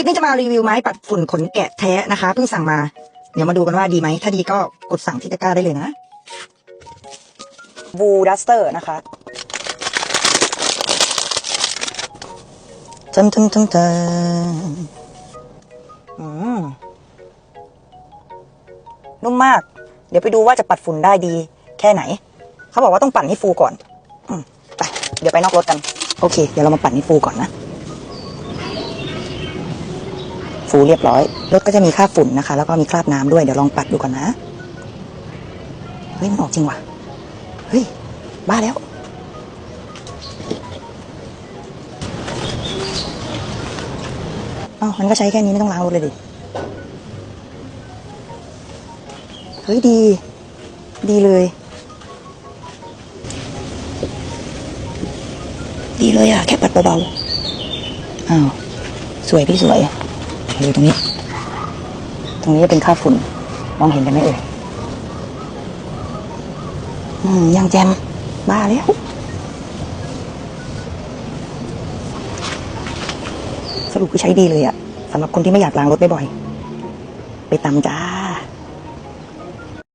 ลิปนี้จะมารีวิวไม้ปัดฝุ่นขนแกะแท้นะคะเพิ่งสั่งมา เดี๋ยวมาดูกันว่าดีไหม ถ้าดีก็กดสั่งที่ตะกร้าได้เลยนะบูดัสเตอร์นะคะทึมทึมทึมทึมอืมนุ่มมาก เดี๋ยวไปดูว่าจะปัดฝุ่นได้ดี แค่ไหน เขาบอกว่าต้องปั่นให้ฟูก่อนอไป เดี๋ยวไปนอกรถกัน โอเค เดี๋ยวเรามาปั่นให้ฟูก่อนนะ ฟูเรียบร้อย รถก็จะมีคราบฝุ่นนะคะ แล้วก็มีคราบน้ำด้วย เดี๋ยวลองปัดดูก่อนนะ เฮ้ย มันออกจริงว่ะ เฮ้ย บ้าแล้ว อ้าว มันก็ใช้แค่นี้ไม่ต้องล้างรถเลยดิ เฮ้ย ดี ดีเลย ดีเลยอะแค่ปัดเบาๆ อ้าว สวยพี่สวย ดูตรงนี้ ตรงนี้จะเป็นค่าฝุ่น มองเห็นกันไหมเอ่ยอืมยังแจมบ้าแล้วสรุปคือใช้ดีเลยอะสำหรับคนที่ไม่อยากล้างรถบ่อยๆไปตำจ้า